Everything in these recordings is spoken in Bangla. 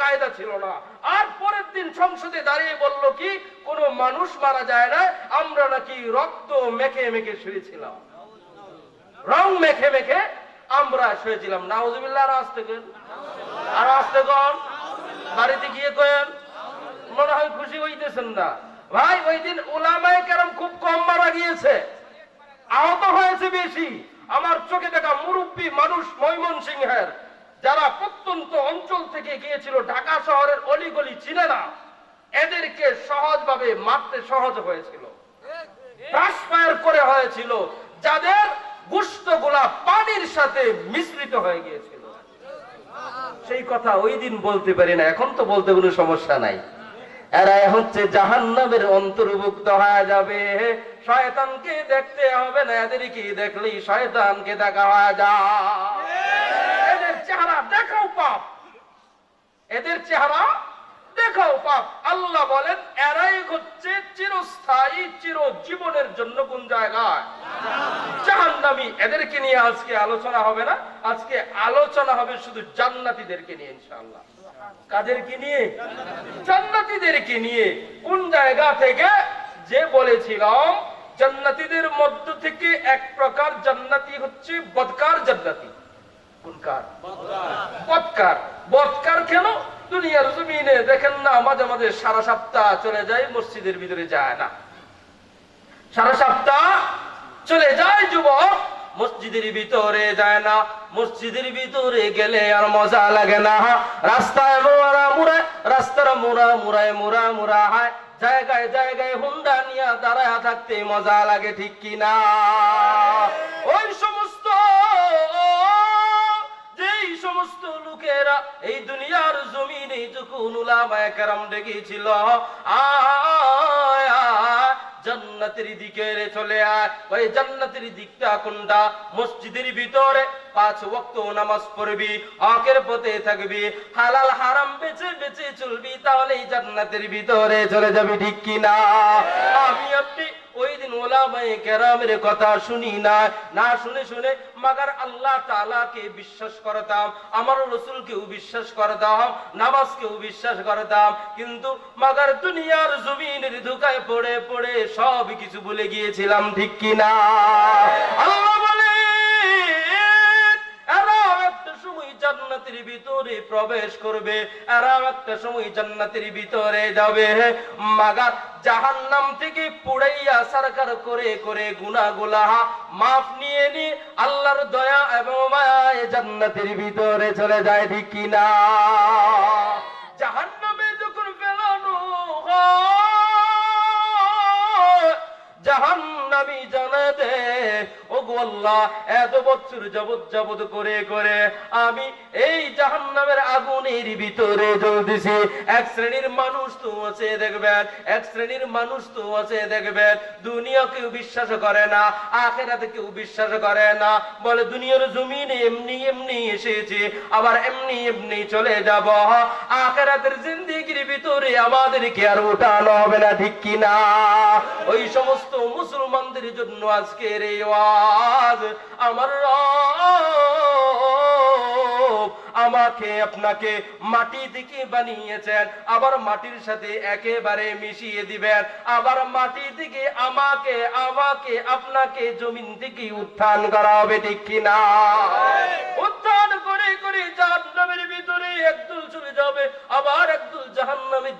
কায়দা ছিল না। আর পরের দিন সংসদে দাঁড়িয়ে বলল কি, কোনো মানুষ মারা যায় না, আমরা নাকি রক্ত মেখে মেখে শুয়েছিলাম। রং মেখে মেখে আমরা শুয়েছিলাম। নাউজুবিল্লাহ, আর আসতে কেন আর আসতে কন বাড়িতে গিয়ে কেন মনে হয় খুশি হইতেছেন না। ভাই, ওই দিন ওলামায় কেরম খুব কম মারা গিয়েছে। আহত হয়েছে বেশি। আমার চোখে দেখা মুরব্বী মানুষ ময়মন সিংহের যারা প্রত্যন্ত অঞ্চল থেকে গিয়েছিল, ঢাকা শহরের অলিগলি চিনে না, এদেরকে সহজভাবে মারতে সহজ হয়েছিল। করে হয়েছিল, যাদের গুস্তগুলা পানির সাথে মিশ্রিত হয়ে গিয়েছিল। সেই কথা ওই দিন বলতে পারি না, এখন তো বলতে কোনো সমস্যা নাই। এরা হচ্ছে জাহান্নামের অন্তর্ভুক্ত হয়ে যাবে। শয়তানকে দেখতে হবে না, এদেরকে দেখলেই শয়তানকে দেখা হয়ে যায় এদের চেহারা দেখাও পাপ এদের চেহারা দেখাও পাপ আল্লাহ বলেন এরাই হচ্ছে চিরস্থায়ী চির জীবনের জন্য কোন জায়গায়? জাহান্নামী। এদেরকে নিয়ে আজকে আলোচনা হবে না। আজকে আলোচনা হবে শুধু জান্নাতীদেরকে নিয়ে ইনশাআল্লাহ। কাদেরকে নিয়ে? জান্নাতীদেরকে নিয়ে। কোন জায়গা থেকে? যে বলেছিলাম জান্নাতীদের মধ্য থেকে এক প্রকার জান্নাতি হচ্ছে বদকার জান্নাতি। কোনকার? বদকার। বদকার কেন? দুনিয়ার জমিনে দেখেন না, মাঝে মাঝে সারা সপ্তাহ চলে যায়, মসজিদের ভিতরে যায় না। সারা সপ্তাহ চলে যায় যুবক, মসজিদের ভিতরে যায় না। মসজিদের ভিতরে গেলে আর মজা লাগে না। রাস্তায় মোড়া মুড়ায়, রাস্তার মোড়া মুড়ায়, মোড়া মুড়া হয়। জায়গায় জায়গায় হুন্ডা নিয়ে দাঁড়ায় থাকতে মজা লাগে, ঠিক কিনা? ওই সমস্ত সমস্ত লোকেরা এই দুনিয়ার জমিনে যখন উলামায়ে ডেকেছিল জান্নাতের দিকে চলে আয়। ওই জান্নাতের দিকটা কোনটা? মসজিদের ভিতরে পাঁচ ওয়াক্ত নামাজ পড়বি, হকের পথে থাকবি, হালাল হারাম বেঁচে বেঁচে চলবি তাহলে জান্নাতের ভিতরে চলে যাবি, ঠিক কি না আমি আপনি ওলা ওলামায়ে কেরামের কথা শুনি না না শুনে শুনে মাগার আল্লাহ তাআলাকে বিশ্বাস করতাম, আমার রসুলকেও বিশ্বাস করতাম, নামাজকেও বিশ্বাস করতাম। কিন্তু মাগার দুনিয়ার জমিনের ধুকায় পড়ে পড়ে সব কিছু ভুলে গিয়েছিলাম, ঠিক কিনা? আল্লাহ জান্নাতের ভিতরে প্রবেশ করবে, এরাও একটা সময় জান্নাতের ভিতরে যাবে। মাগার জাহান্নাম থেকে পুড়াইয়া সরকার করে করে গুনাহগুলা মাফ নিয়ে নিয়ে আল্লাহর দয়া এবং মায়ায় জান্নাতের ভিতরে চলে যায়, ঠিক কিনা জাহান্নামে যখন ফেলানো হয়, জাহান্নামী জানা দে বিশ্বাস করে না, আখেরাতে কেউ বিশ্বাস করে না। বলে, দুনিয়ার জমিনে এমনি এমনি এসেছে, আবার এমনি এমনি চলে যাব। আখেরাতের জিন্দিগির ভিতরে আমাদেরকে আর উঠানো হবে না, ঠিক কিনা? ওই সমস্ত মুসলমানদের জন্য আজকের এই ওয়াজ আমার আমাকে আপনাকে মাটি থেকে বানিয়েছেন আবার মাটির সাথে একেবারে মিশিয়ে দিবেন। আবার মাটি থেকে আমাকে আমাকে আপনাকে জমিন থেকে উত্থান করা হবে ঠিক কিনা উত্থান করে করে চার জাহান্নামের ভিতরে একদল চলে যাবে আবার একদল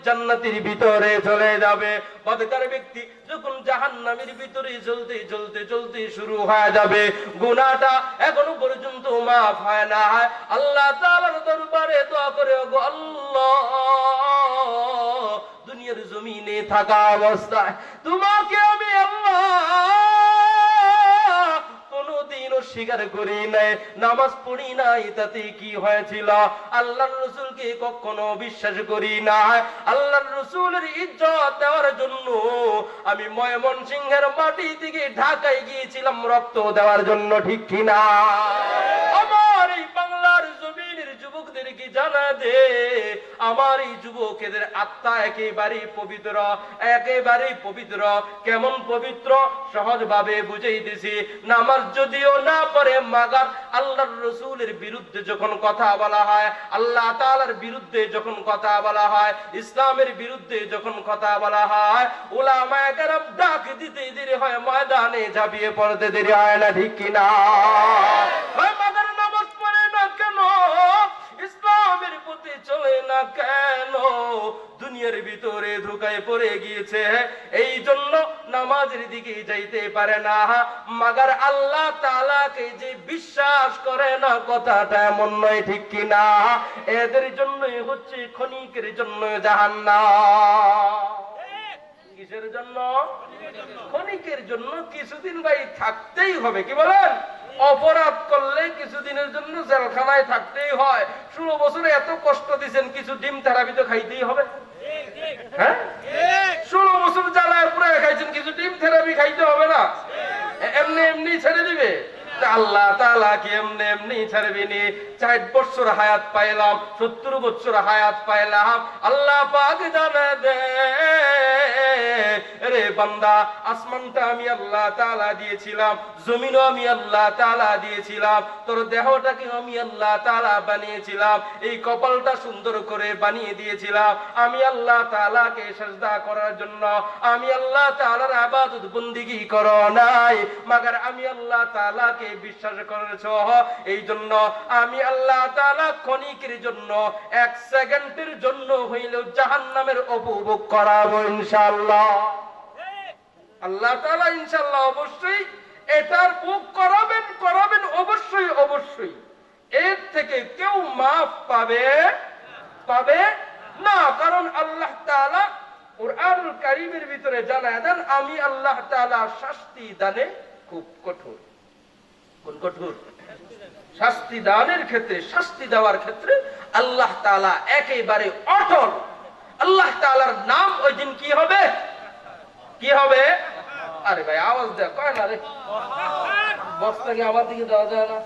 জান্নাতের ভিতরে চলে যাবে। বদকার ব্যক্তি যখন জাহান্নামের ভিতরে চলতে চলতে চলতে শুরু হয়ে যাবে। এখনও পর্যন্ত মাফ হয় না আল্লাহ দরবারে দোয়া করে আল্লাহ, দুনিয়ার জমিনে থাকা অবস্থায় তোমাকে আমি আল্লাহ কোনদিন স্বীকার করি নাই। নামাজ পড়ি নাই, তাতে কি হয়েছিল? আল্লাহর রসুলকে কখনো বিশ্বাস করি নাই। আল্লাহর রসুলের ইজ্জত দেওয়ার জন্য আমি ময়মন সিংহের মাটি থেকে ঢাকায় গিয়েছিলাম, রক্ত দেওয়ার জন্য, ঠিক কিনা? জানা দে, আমার এই যুবকেদের আত্মা একেবারেই পবিত্র একেবারেই পবিত্র, কেমন পবিত্র? সহজভাবে বুঝেই দিছি নামাজ যদিও না পড়ে, মাগার আল্লাহর রসুলের বিরুদ্ধে যখন কথা বলা হয়, আল্লাহ তাআলার বিরুদ্ধে যখন কথা বলা হয়, ইসলামের বিরুদ্ধে যখন কথা বলা হয় ওলামায়ে ডাক দিতে দেরি হয়, ময়দানে ঝাঁপিয়ে পড়তে দেরি হয় না, ঠিক কিনা? দুনিয়ার ভিতরে ধোকায় পড়ে গিয়েছে। এই জন্য নামাজের দিকে যাইতে পারে না। মাগার আল্লাহ তালাকে যে বিশ্বাস করে না, কথাটা এমন নয়, ঠিক কিনা? এদের জন্যই হচ্ছে ক্ষণিকের জন্য জাহান্না কিসের জন্য? ক্ষণিকের জন্য। কিছুদিন ভাই থাকতেই হবে, কি বলেন? অপরাধ করলে কিছুদিনের জন্য জেলখানায় থাকতেই হয়। ষোলো বছরে এত কষ্ট দিছেন, কিছু ডিম থেরাপি তো খাইতেই হবে। হ্যাঁ? ষোলো বছর জ্বালায় পুরো খাইছেন, কিছু ডিম থেরাপি খাইতে হবে না। এমনি এমনি ছেড়ে দিবে। আল্লাহ তাআলা কি এমনি এমনি ছাড়বিনি ষাট বছর হায়াত পাইলাম, সত্তর বছর হায়াত পাইলাম। আল্লাহ পাক জানে দে। রে বান্দা, আসমানটা আমি আল্লাহ তাআলা দিয়েছিলাম আমি আল্লাহ তাআলা দিয়েছিলাম, তোর দেহটাকে আমি আল্লাহ তাআলা বানিয়েছিলাম, এই কপালটা সুন্দর করে বানিয়ে দিয়েছিলাম। আমি আল্লাহ তাআলাকে সেজদা করার জন্য, আমি আল্লাহ ইবাদত বন্দিগি করো নাই, মাগার আমি আল্লাহ তাআলাকে বিশ্বাস করেছ এই জন্য আমি আল্লাহ ক্ষণিকের জন্য, এক সেকেন্ডের জন্য হইলেও জাহান্নামের উপভোগ করাবো ইনশাআল্লাহ। আল্লাহ তাআলা ইনশাআল্লাহ অবশ্যই এটার ভোগ করাবেন করাবেন অবশ্যই অবশ্যই। এর থেকে কেউ মাফ পাবে পাবে না, কারণ আল্লাহ কারীমের ভিতরে জানায় দেন, আমি আল্লাহ শাস্তি দানে খুব কঠোর। শাস্তি দানের ক্ষেত্রে, শাস্তি দেওয়ার ক্ষেত্রে আল্লাহ তাআলা একেবারে অটল। আল্লাহ তাআলার নাম ওই দিন কি হবে? কি হবে? আরে ভাই, আওয়াজ দেয়, কয় না রে? আমার দিকে দেওয়া যায় না।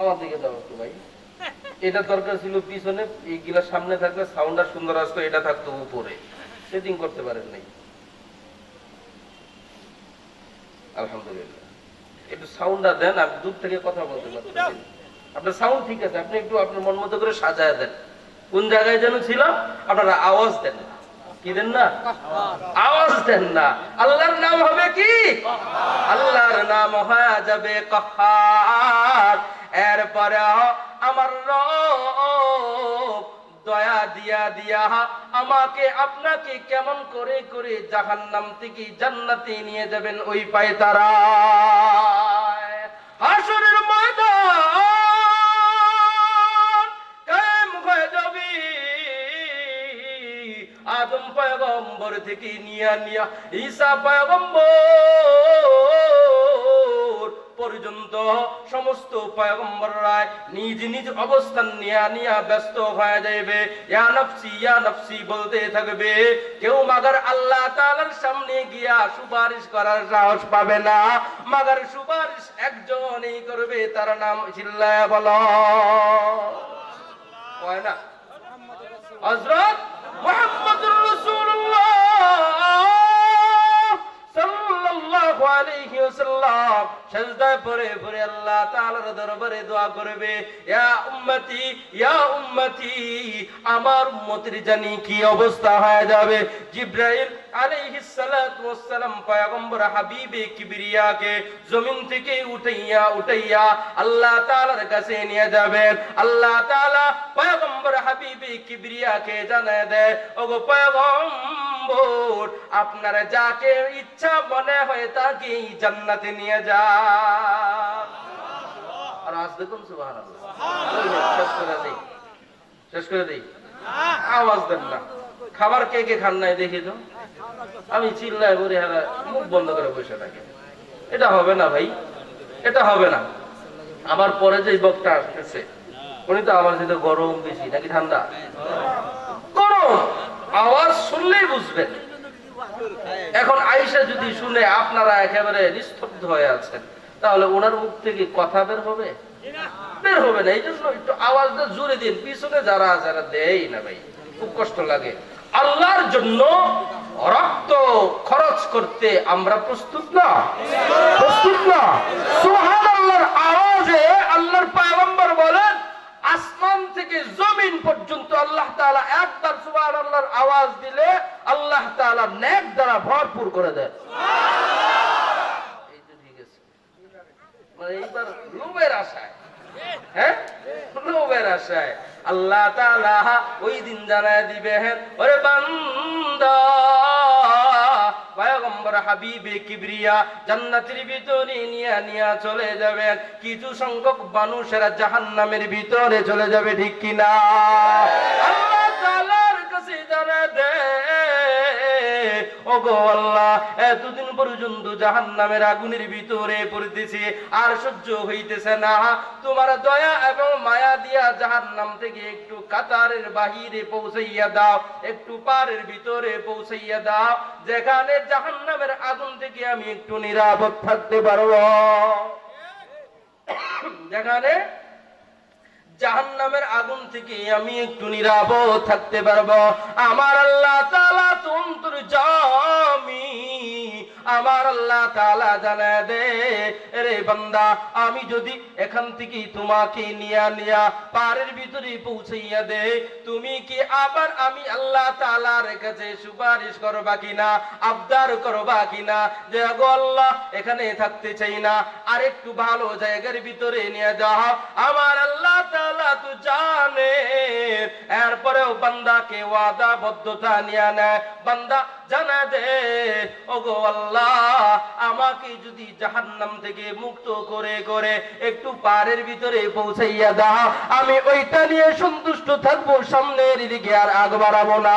আমার দিকে দাও একটু ভাই। এটা দরকার ছিল পিছনে এইগুলা সামনে থাকলে সাউন্ডটা সুন্দর আসতো এটা থাকতো উপরে। সেটিং করতে পারেন নাই। আলহামদুলিল্লাহ। একটু সাউন্ডটা দেন আমি দূর থেকে কথা বলতে পারতেছি আপনার সাউন্ড ঠিক আছে আপনি একটু আপনার মন মতো করে সাজায় দেন। কোন জায়গায় যেন ছিল আপনারা আওয়াজ দেন কি দেন না? আওয়াজ দেন না। আল্লাহর নাম হবে কি? আল্লাহর নাম হয়ে যাবে কহার। এরপরে আমার রব দয়া দিয়া দিয়া আমাকে আপনাকে কেমন করে করে জাহান্নাম থেকে জান্নাতে নিয়ে যাবেন ওই পায় তারা। হাসরের ময়দান কায়েম হয়ে যাবি আদম পয়গম্বর থেকে নিয়া নিয়া ঈসা পয়গম্বর পর্যন্ত সমস্ত পয়গম্বররা নিজ নিজ অবস্থান নিয়া নিয়া ব্যস্ত হয়ে যাবে ইয়া নফসি ইয়া নফসি বলতে থাকবে, কেউ মাগার আল্লাহ তাআলার সামনে গিয়া সুপারিশ করার সাহস পাবে না। মাগার সুপারিশ একজনই করবে, তার নাম চিল্লায়া বলো। কয় না? হযরত জানি কি অবস্থা হয়ে যাবে। জমিন থেকে উঠাইয়া উঠাইয়া আল্লাহ তাআলার কাছে নিয়ে যাবেন। আল্লাহ তাআলা পয়গম্বর হাবিবে কিবরিয়াকে জানায় দেয়, ওগো পয়গম্বর আপনারা যাকে ইচ্ছা মনে হয় তাকে জান্নাতে নিয়ে যা। আর আজ দেখুন শেষ করে দেই। আওয়াজ দেন না। খাবার কে কে খান নাই দেখি তো। আমি চিল্লাই বলি হারা মুখ বন্ধ করে বসে থাকি। এটা হবে না ভাই। এটা হবে না। আমার পরে যে বক্তা আসতেছে, উনি তো আমার যেটা গরম বেশি, নাকি ঠান্ডা? আওয়াজ শুনলেই বুঝবেন। এখন আইসা যদি শুনে আপনারা একেবারে নিস্তব্ধ হয়ে আছেন, তাহলে ওনার মুখ থেকে কথা বের হবে? বের হবে না, এই জন্য একটু আওয়াজটা জোরে দিন। পিছনে যারা যারা দেয় না ভাই, খুব কষ্ট লাগে। আল্লাহর জন্য রক্ত খরচ করতে আমরা প্রস্তুত না? প্রস্তুত না। সুহান আল্লাহর আওয়াজে আল্লাহর পায়গম্বর আওয়াজ দিলে আল্লাহ তাআলা নেক দ্বারা ভরপুর করে দেয়। মানে এইবার লোভের আশায়। হ্যাঁ? কিছু সংখ্যক মানুষেরা জাহান্নামের ভিতরে চলে যাবে, ঠিক কিনা? এতদিন পর্যন্ত জাহান্নামের আগুনের ভিতরে আর সহ্য হইতেছে না। তোমার দয়া এবং মায়া দিয়া জাহান্নাম থেকে একটু কাতারের বাহিরে পৌঁছাইয়া দাও, একটু পারের ভিতরে পৌঁছাইয়া দাও, যেখানে জাহান্নামের আগুন থেকে আমি একটু নিরাপদ থাকতে পারব। যেখানে জাহান্নামের আগুন থেকে আমি একটু নিরাপদ থাকতে পারব। আমার আল্লাহ তন্তর জামি আমার আল্লাহ তাআলা জানা দে রে বান্দা, আমি যদি এখান থেকে তোমাকে নিয়া নিয়া পারের ভিতরে পৌঁছাইয়া দে, তুমি কি আবার আমি আল্লাহ তাআলার কাছে সুপারিশ করবা কিনা, আবদার করবা কিনা? যে আল্লাহ, এখানে থাকতে চাই না আর একটু ভালো জায়গার ভিতরে নিয়ে যাও। আমার আল্লাহ তালা তো জানে, এরপরেও বান্দাকে ওয়াদা বদ্ধতা নিয়ে নেয়। বান্দা জানা দে, ওগো আল্লাহ, আমাকে যদি জাহান্নাম থেকে মুক্ত করে করে একটু পারের ভিতরে পৌঁছাইয়া দাও, আমি ওইটা নিয়ে সন্তুষ্ট থাকব সামনের দিকে আর আগ বাড়াবো না।